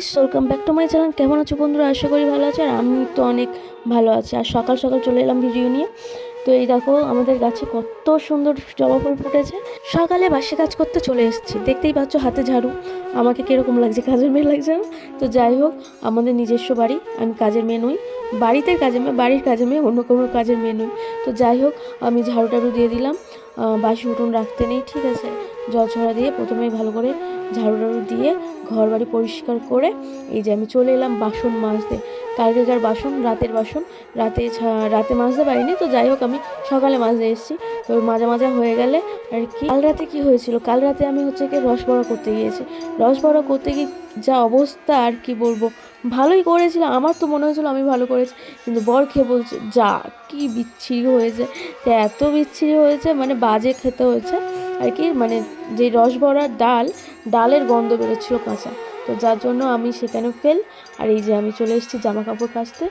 Guys welcome back to my channel কেমন আছো বন্ধুরা? আশা করি ভালো আছে আর আমি তো অনেক ভালো আছি। আর সকাল সকাল চলে এলাম ভিডিও নিয়ে। তো এই দেখো, আমাদের গাছে কত সুন্দর জবা ফুল ফুটেছে। সকালে বাসে কাজ করতে চলে এসেছি। দেখতেই পাচ্ছ হাতে ঝাড়ু। আমাকে কীরকম লাগছে, কাজের মেয়ে লাগছে না? তো যাই হোক, আমাদের নিজস্ব বাড়ি। আমি কাজের মেয়ে নই। বাড়িতে কাজে মেয়ে, বাড়ির কাজে মেয়ে, অন্য কোনো কাজের মেয়ে নই। তো যাই হোক, আমি ঝাড়ু টাড়ু দিয়ে দিলাম। বাসি উঠোন রাখতে নেই, ঠিক আছে? জল ছড়া দিয়ে প্রথমেই ভালো করে ঝাড়ু টাড়ু দিয়ে ঘর বাড়ি পরিষ্কার করে এই যে আমি চলে এলাম বাসন মাজতে। কালকেকার বাসন? রাতের বাসন। রাতে রাতে মাজতে পারিনি, তো যাই হোক আমি সকালে মাজতে এসেছি। তো মাজা মাজা হয়ে গেলে আর কি। কাল রাতে কি হয়েছিল? কাল রাতে আমি হচ্ছে কি রস বড়া করতে গিয়েছি। রস বড়া করতে গিয়ে যা অবস্থা আর কি বলব? ভালোই করেছিলাম আমার তো মনে হয়েছিল আমি ভালো করেছি, কিন্তু বর খেয়ে বলছে, যা, কি বিচ্ছিরি হয়েছে, তো এত বিচ্ছিরি হয়েছে মানে বাজে খেতে হয়েছে। আর কি মানে যে রস বড়ার ডাল, ডালের গন্ধ বেরোচ্ছিল কাঁচা। তো যার জন্য আমি সেখানে ফেল, আর এই যে আমি চলে এসেছি জামা কাপড় কাচতে,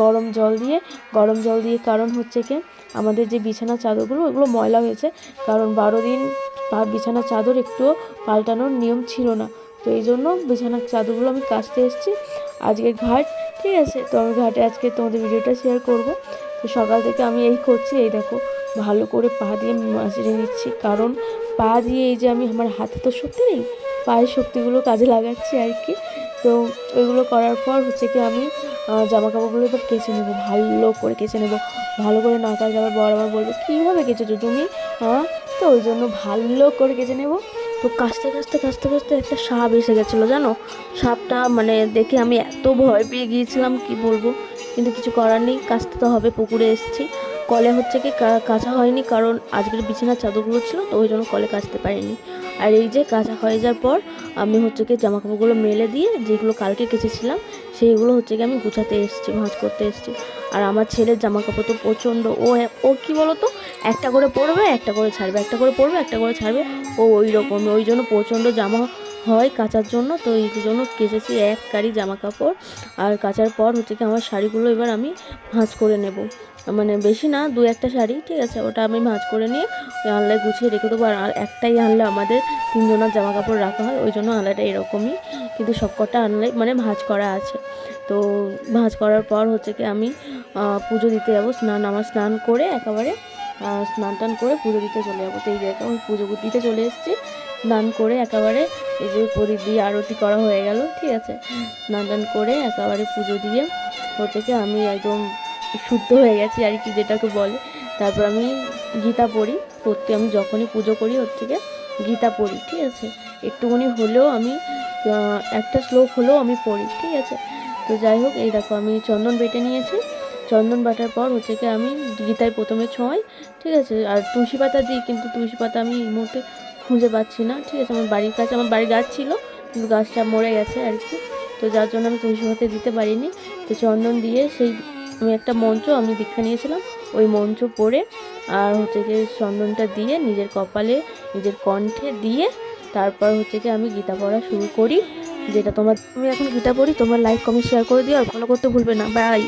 গরম জল দিয়ে। গরম জল দিয়ে কারণ হচ্ছে কি, আমাদের যে বিছানা চাদরগুলো, ওগুলো ময়লা হয়েছে, কারণ বারো দিন বিছানা চাদর একটুও পাল্টানোর নিয়ম ছিল না। তো এই জন্য বিছানার চাদরগুলো আমি কাচতে এসেছি। আজকে ঘাট, ঠিক আছে? তো আমি ঘাটে আজকে তোমাদের ভিডিওটা শেয়ার করব। তো সকাল থেকে আমি এই করছি, এই দেখো, ভালো করে পা দিয়ে মাঝিয়ে নিচ্ছি। কারণ পা দিয়ে এই যে আমি, আমার হাতে তো শক্তি নেই, পায়ের শক্তিগুলো কাজে লাগাচ্ছি আর কি। তো ওইগুলো করার পর হচ্ছে কি আমি জামা কাপড়গুলো এবার কেচে নেব, ভালো করে কেচে নেব। ভালো করে না কাজ আবার বড় আবার বলবে, কীভাবে কেচেছো তুমি? হ্যাঁ তো ওই জন্য ভালো করে কেচে নেব। তো কাঁচতে কাঁচতে কাঁচতে কাঁচতে একটা সাপ এসে গেছিল, জানো? সাপটা মানে দেখে আমি এত ভয় পেয়ে গিয়েছিলাম, কি বলব? কিন্তু কিছু করার নেই কাঁচতে তো হবে, পুকুরে এসেছি। কলে হচ্ছে কি, কাঁচা হয়নি, কারণ আজকের বিছানার চাদরগুলো ছিল, তো ওই জন্য কলে কাচতে পারিনি। আর এই যে কাঁচা হয়ে যাওয়ার পর আমি হচ্ছে কি জামা কাপড়গুলো মেলে দিয়ে যেগুলো কালকে কেচেছিলাম, সেইগুলো হচ্ছে কি আমি গুছাতে এসেছি, ভাঁজ করতে এসেছি। আর আমার ছেলের জামা কাপড় তো প্রচণ্ড, ও ও কী বলতো? একটা করে পরবে, একটা করে ছাড়বে, একটা করে পরবে, একটা করে ছাড়বে, ও ওই রকম ওই জন্য প্রচণ্ড জামা হয় কাচার জন্য। তো এই জন্য কেচেছি এক কারি জামা কাপড় আর কাচার পর হচ্ছে কি আমার শাড়িগুলো এবার আমি ভাঁজ করে নেব। মানে বেশি না, দু একটা শাড়ি, ঠিক আছে? ওটা আমি ভাঁজ করে নিয়ে ওই আনলায় গুছিয়ে রেখে দেবো। আর একটাই আনলে আমাদের তিনজনের জামা কাপড় রাখা হয়, ওই জন্য আনলাটা এরকমই। কিন্তু সব কটা আনলে মানে ভাঁজ করা আছে। তো ভাঁজ করার পর হচ্ছে কি আমি পুজো দিতে যাব। স্নান, আমার স্নান করে একেবারে স্নান টান করে পুজো দিতে চলে যাব। তো এই জায়গায় আমি পুজো দিতে চলে এসেছি। স্নান করে একেবারে এই যে প্রদীপ দিয়ে আরতি করা হয়ে গেল, ঠিক আছে? স্নান করে একেবারে পুজো দিয়ে হচ্ছে কি আমি একদম শুদ্ধ হয়ে গেছি, আর কি যেটাকে বলে। তারপর আমি গীতা পড়ি পড়তে আমি যখনই পুজো করি হচ্ছে গিয়ে গীতা পড়ি, ঠিক আছে? একটুখানি হলেও আমি একটা শ্লোক হলেও আমি পড়ি, ঠিক আছে? তো যাই হোক, এই দেখো আমি চন্দন বেটে নিয়েছি। চন্দন বাটার পর হচ্ছে কি আমি গীতায় প্রথমে ছোঁয়াই ঠিক আছে? আর তুলসী পাতা দিই, কিন্তু তুলসী পাতা আমি এই মুহূর্তে খুঁজে পাচ্ছি না, ঠিক আছে? আমার বাড়ির কাছে, আমার বাড়ির গাছ ছিল, কিন্তু গাছটা মরে গেছে আর কি। তো যার জন্য আমি তুলসী পাতা দিতে পারিনি। তো চন্দন দিয়ে সেই আমি একটা মঞ্চ আমি দীক্ষা নিয়েছিলাম। ওই মঞ্চ পড়ে আর হচ্ছে কি চন্দনটা দিয়ে নিজের কপালে, নিজের কণ্ঠে দিয়ে তারপর হচ্ছে কি আমি গীতা পড়া শুরু করি, যেটা তোমার আমি এখন গীতা পড়ি, তোমরা লাইক কমেন্ট শেয়ার করে দিও আর ফলো করতে ভুলবে না। বাই